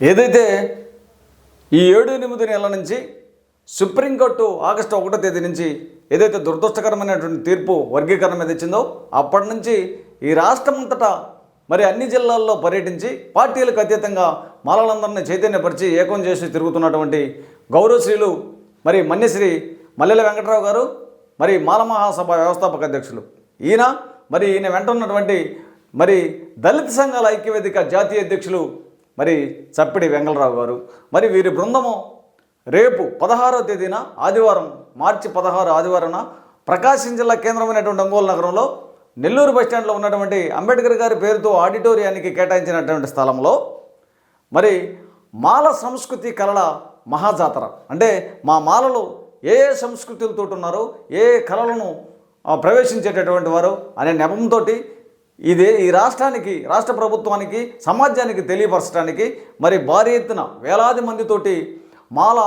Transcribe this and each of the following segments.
ఏదైతే ఈ ఏడు ఎనిమిది నెలల నుంచి సుప్రీంకోర్టు ఆగస్టు ఒకటో తేదీ నుంచి ఏదైతే దురదృష్టకరమైనటువంటి తీర్పు వర్గీకరణ మీద ఇచ్చిందో అప్పటి నుంచి ఈ రాష్ట్రమంతటా మరి అన్ని జిల్లాల్లో పర్యటించి పార్టీలకు అతీతంగా మాలలందరినీ చైతన్యపరిచి ఏకం చేసి తిరుగుతున్నటువంటి గౌరవశ్రీలు మరి మన్యశ్రీ మల్లెల వెంకటరావు గారు మరి మాలమహాసభ వ్యవస్థాపక అధ్యక్షులు. ఈయన మరి ఈయన వెంట ఉన్నటువంటి మరి దళిత సంఘాల ఐక్యవేదిక జాతీయ అధ్యక్షులు మరి చప్పిడి వెంగళరావు గారు. మరి వీరి బృందము రేపు పదహారో తేదీన ఆదివారం మార్చి పదహారు ఆదివారాన ప్రకాశం జిల్లా కేంద్రమైనటువంటి ఒంగోలు నగరంలో నెల్లూరు బస్టాండ్లో ఉన్నటువంటి అంబేద్కర్ గారి పేరుతో ఆడిటోరియానికి కేటాయించినటువంటి స్థలంలో మరి మాల సంస్కృతి కళల మహాజాతర. అంటే మా మాలలు ఏ ఏ సంస్కృతులతో ఉన్నారో ఏ ఏ కళలను ప్రవేశించేటటువంటి వారు అనే నెపంతో ఇదే ఈ రాష్ట్రానికి రాష్ట్ర ప్రభుత్వానికి సమాజానికి తెలియపరచడానికి మరి భారీ ఎత్తున వేలాది మందితోటి మాల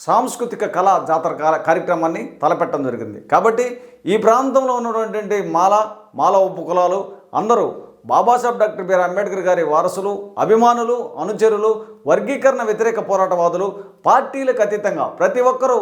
సాంస్కృతిక కళా జాతర కార్యక్రమాన్ని తలపెట్టడం జరిగింది. కాబట్టి ఈ ప్రాంతంలో ఉన్నటువంటి మాల మాల ఉపకులాలు అందరూ బాబాసాహెబ్ డాక్టర్ బిఆర్ అంబేద్కర్ గారి వారసులు అభిమానులు అనుచరులు వర్గీకరణ వ్యతిరేక పోరాటవాదులు పార్టీలకు అతీతంగా ప్రతి ఒక్కరూ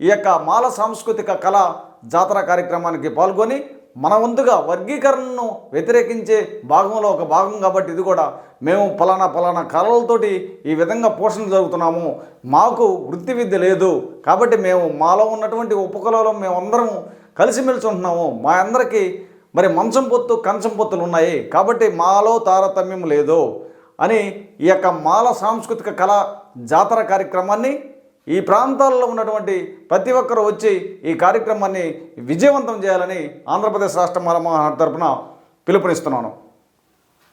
ఈ యొక్క మాల సాంస్కృతిక కళ జాతర కార్యక్రమానికి పాల్గొని మన వంతుగా వర్గీకరణను వ్యతిరేకించే భాగంలో ఒక భాగం కాబట్టి ఇది కూడా మేము ఫలానా ఫలానా కళలతోటి ఈ విధంగా పోషణ జరుగుతున్నాము. మాకు వృత్తి విద్య లేదు. కాబట్టి మేము మాలో ఉన్నటువంటి ఉపకులలో మేమందరం కలిసిమెలిసి ఉంటున్నాము. మా అందరికీ మరి మంచం పొత్తు కంచం పొత్తులు ఉన్నాయి. కాబట్టి మాలో తారతమ్యం లేదు అని ఈ యొక్క మాల సాంస్కృతిక కళ జాతర కార్యక్రమాన్ని ఈ ప్రాంతాల్లో ఉన్నటువంటి ప్రతి ఒక్కరు వచ్చి ఈ కార్యక్రమాన్ని విజయవంతం చేయాలని ఆంధ్రప్రదేశ్ రాష్ట్ర మాల తరఫున తరపున పిలుపునిస్తున్నాను.